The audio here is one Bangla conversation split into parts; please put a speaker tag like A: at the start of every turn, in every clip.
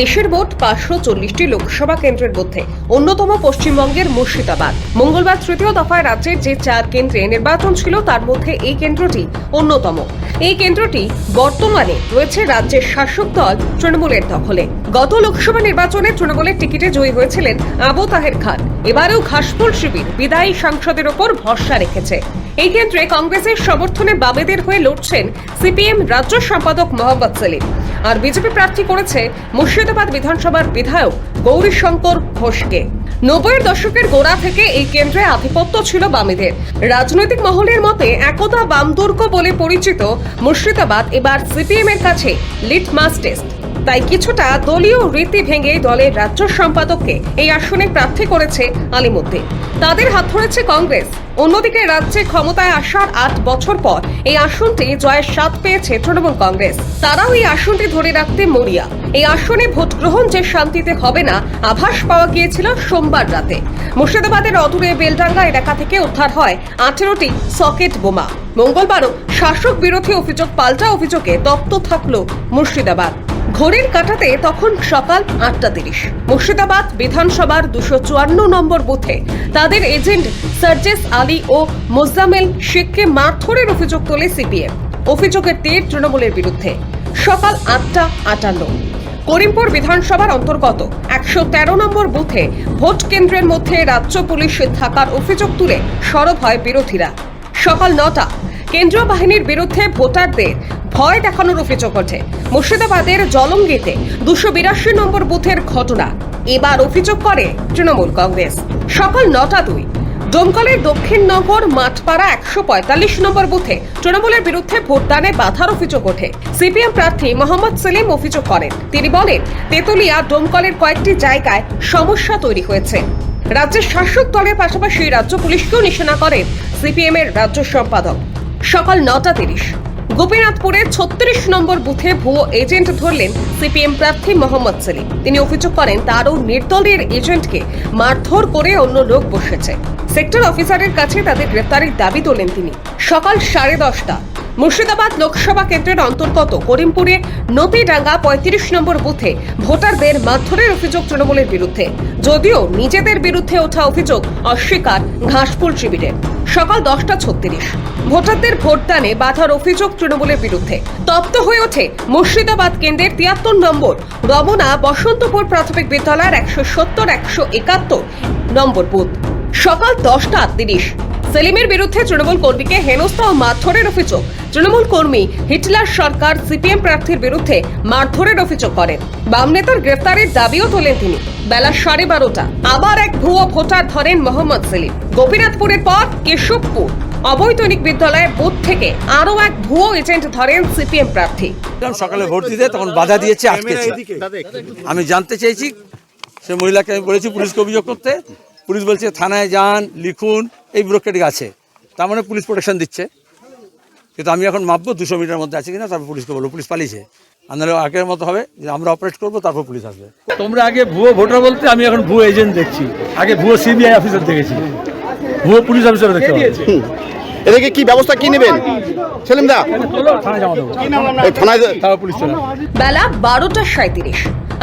A: দেশের মোট পাঁচশো চল্লিশটি লোকসভা কেন্দ্রের মধ্যে অন্যতম পশ্চিমবঙ্গের মুর্শিদাবাদ। মঙ্গলবার তৃতীয় দফায় রাজ্যের যে চার কেন্দ্রে নির্বাচন ছিল, তার মধ্যে এই কেন্দ্রটি অন্যতম। এই কেন্দ্রটি বর্তমানে রয়েছে রাজ্যের শাসক দল তৃণমূলের দখলে। গত লোকসভা নির্বাচনে তৃণমূলের টিকিটে জয়ী হয়েছিলেন আবু তাহের খান। এবারেও ঘাসফুল শিবির বিদায়ী সাংসদের ওপর ভরসা রেখেছে। এই কেন্দ্রে কংগ্রেসের সমর্থনে বামেদের হয়ে লড়ছেন সিপিএম রাজ্য সম্পাদক মোহাম্মদ সেলিম। আর বিজেপি প্রার্থী করেছে মুর্শিদাবাদ বিধানসভার বিধায়ক গৌরীশঙ্কর ঘোষকে। নব্বইয়ের দশকের গোড়া থেকে এই কেন্দ্রে আধিপত্য ছিল বামেদের। রাজনৈতিক মহলের মতে একদা বামদুর্গ বলে পরিচিত মুর্শিদাবাদ এবার সিপিএম এর কাছে লিটমাস টেস্ট। তাই কিছুটা দলীয় রীতি ভেঙে দলের রাজ্য সম্পাদককে এই আসনে প্রার্থী করেছে আলিমুদ্দিন। তাদের হাত ধরেছে কংগ্রেস। অন্যদিকে রাজ্যে ক্ষমতায় আসার আট বছর পর এই আসনটি জয়ের স্বাদ পেয়েছে তৃণমূল কংগ্রেস। তারাও এই আসনটি ধরে রাখতে মরিয়া। এই আসনে ভোট গ্রহণ যে শান্তিতে হবে না, আভাস পাওয়া গিয়েছিল সোমবার রাতে। মুর্শিদাবাদের অদূরে বেলডাঙ্গা এলাকা থেকে উদ্ধার হয় আঠেরোটি সকেট বোমা। মঙ্গলবারও শাসক বিরোধী অভিযোগ, পাল্টা অভিযোগে তপ্ত থাকল মুর্শিদাবাদ। ঘড়ির কাটাতে তখন সকাল আটটা তিরিশ। মুর্শিদাবাদ বিধানসভার দুশো চুয়ান্ন নম্বর বুথে তাদের এজেন্ট সার্জেস আলী ও মোজামেল শেখকে মারধরের অভিযোগ তোলে সিপিএম। অভিযোগের তীর তৃণমূলের বিরুদ্ধে। সকাল আটটা আটান্ন। করিমপুর বিধানসভার অন্তর্গত একশো তেরো নম্বর বুথে ভোট কেন্দ্রের মধ্যে রাজ্য পুলিশে থাকার অভিযোগ তুলে সরব হয় বিরোধীরা। সকাল নটা, কেন্দ্রীয় বাহিনীর বিরুদ্ধে ভোটারদের ভয় দেখানোর অভিযোগ ওঠে। মুর্শিদাবাদের জলঙ্গিতে দুশো বিরাশি নম্বর বুথের ঘটনা। এবার অভিযোগ করে তৃণমূল কংগ্রেস। সকাল নটা দুই ডোমকলের দক্ষিণনগর মাঠপাড়া একশো পঁয়তাল্লিশ নম্বর বুথে তৃণমূলের বিরুদ্ধে ভোটদানে বাধার অভিযোগ ওঠে। সিপিএম প্রার্থী মোহাম্মদ সেলিম অভিযোগ করেন। তিনি বলেন, তেতুলিয়া ডোমকলের কয়েকটি জায়গায় সমস্যা তৈরি হয়েছে। রাজ্যের শাসক দলের পাশাপাশি রাজ্য পুলিশকেও নিশানা করেন সিপিএম এর রাজ্য সম্পাদক। সকাল নটা তিরিশ গোপীনাথপুরের ছত্রিশ নম্বর বুথে ভুয়ো এজেন্ট ধরলেন সিপিএম প্রার্থী মোহাম্মদ সেলিম। তিনি অভিযোগ করেন, তারও নির্দলের এজেন্টকে মারধর করে অন্য লোক বসেছে। সেক্টর অফিসারের কাছে তাদের গ্রেপ্তারের দাবি তোলেন তিনি। সকাল সাড়ে দশটা মুর্শিদাবাদ লোকসভা কেন্দ্রের অন্তর্গত করিমপুরে নদীডাঙ্গা পঁয়ত্রিশ নম্বর বুথে ভোটারদের মারধরের অভিযোগ তৃণমূলের বিরুদ্ধে। যদিও নিজেদের বিরুদ্ধে ওঠা অভিযোগ অস্বীকার ঘাসফুল শিবিরের। সকাল দশটা ছত্রিশ। ভোটারদের ভোটদানে বাধার অভিযোগ তৃণমূলের বিরুদ্ধে। তপ্ত হয়ে ওঠে মুর্শিদাবাদ কেন্দ্রের তিয়াত্তর নম্বর রমনা বসন্তপুর প্রাথমিক বিদ্যালয়ের একশো সত্তর, একশো একাত্তর নম্বর বুথ। সকাল দশটা আটত্রিশ। সেলিমের বিরুদ্ধে তৃণমূল কর্মীকে হেনস্থা ও মারধরের অভিযোগ। তৃণমূল কর্মী হিটলার সরকার সিপিএম প্রার্থীর বিরুদ্ধে মারধরের অভিযোগ করেন। বাম নেতার গ্রেফতারের দাবিও তোলেন তিনি। বেলা সাড়ে বারোটা। আবার এক ভুয়ো ভোটার ধরেন মোহাম্মদ সেলিম। গোপীনাথপুরের পর কেশবপুর অবৈতনিক বিদ্যালয়ের বুথ থেকে আরও এক ভুয়ো এজেন্ট ধরেন সিপিএম প্রার্থী।
B: সকালে ভোট দিতে, তখন বাধা দিয়েছে আটকেছে আমি জানতে চেয়েছি, সে মহিলাকে আমি বলেছি পুলিশকে অভিযোগ করতে। পুলিশ বলছে, থানায় যান, লিখুন। এই ব্রোকেট আছে। তার মানে পুলিশ প্রোটেকশন দিচ্ছে। কিন্তু আমি এখন মাপবো দুশো মিটার মধ্যে আছে কিনা তারপর পুলিশকে বলব পুলিশ পালিয়েছে। নাহলে আগের মতো হবে যে আমরা অপারেট করব তারপর পুলিশ আসবে।
C: তোমরা আগে ভুয়ো ভোটার বলতে আমি এখন ভুয়ো এজেন্ট দেখছি। আগে ভুয়ো সিবিআই অফিসার দেখেছি। ভুয়ো পুলিশ অফিসার দেখতে
D: এদেরকে কি ব্যবস্থা কি নেবেন? সেলিম দা।
C: থানায় জমা দেবো।
D: থানায়
C: তারপর পুলিশ চলে
A: বেলা বারোটা সাঁত্রিশ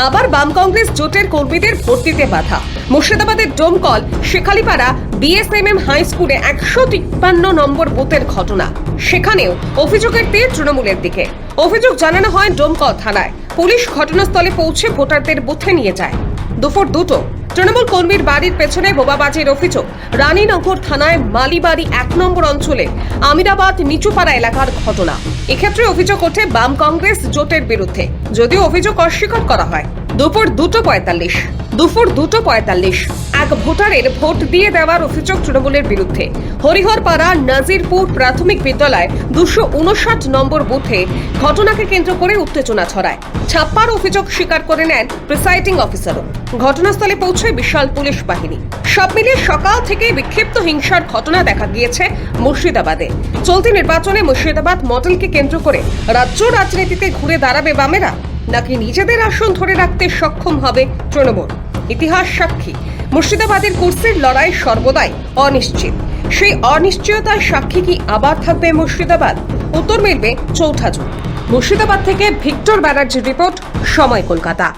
A: আবার বাম কংগ্রেস জোটের কর্মীদের ভর্তিতে বাধা। মুর্শিদাবাদের ডোমকল, শেখালিপাড়া, বিএসএমএম হাই স্কুলে একশো তিপ্পান্ন নম্বর বুথের ঘটনা। সেখানেও অভিযোগের তীর তৃণমূলের দিকে। অভিযোগ জানানো হয় ডোমকল থানায়। পুলিশ ঘটনাস্থলে পৌঁছে ভোটারদের বুথে নিয়ে যায়। দুপুর দুটো তৃণমূল কর্মীর বাড়ির পেছনে বোবাবাজির অভিযোগ। রানীনগর থানায় মালিবাড়ি এক নম্বর অঞ্চলে আমিরাবাদ নিচুপাড়া এলাকার ঘটনা। এক্ষেত্রে অভিযোগ ওঠে বাম কংগ্রেস জোটের বিরুদ্ধে। যদিও অভিযোগ অস্বীকার করা হয়। দুপুর দুটো পঁয়তাল্লিশ। দুপুর দুটো পঁয়তাল্লিশ। এক ভোটারের ভোট দিয়ে দেওয়ার অভিযোগ তৃণমূলের বিরুদ্ধে। হরিহরপাড়া নাজিরপুর প্রাথমিক বিদ্যালয় দুশো উনষাট নম্বর বুথে ঘটনাকে কেন্দ্র করে উত্তেজনা ছড়ায়। ছাপ্পার অভিযোগ স্বীকার করে নেন প্রিসাইডিং অফিসারও। ঘটনাস্থলে পৌঁছয় বিশাল পুলিশ বাহিনী। সব মিলিয়ে সকাল থেকে বিক্ষিপ্ত হিংসার ঘটনা দেখা গিয়েছে মুর্শিদাবাদে। চলতি নির্বাচনে মুর্শিদাবাদ মডেলকে কেন্দ্র করে রাজ্য রাজনীতিতে ঘুরে দাঁড়াবে বামেরা। নাকি নিজেদের আসন ধরে রাখতে সক্ষম হবে তৃণমূল? ইতিহাস সাক্ষী। মুর্শিদাবাদের কোর্সের লড়াই সর্বদাই অনিশ্চিত। সেই অনিশ্চয়তার সাক্ষী কি আবার থাকবে মুর্শিদাবাদ? উত্তর মিলবে চৌঠা জুন। মুর্শিদাবাদ থেকে ভিক্টর ব্যানার্জির রিপোর্ট, সময় কলকাতা।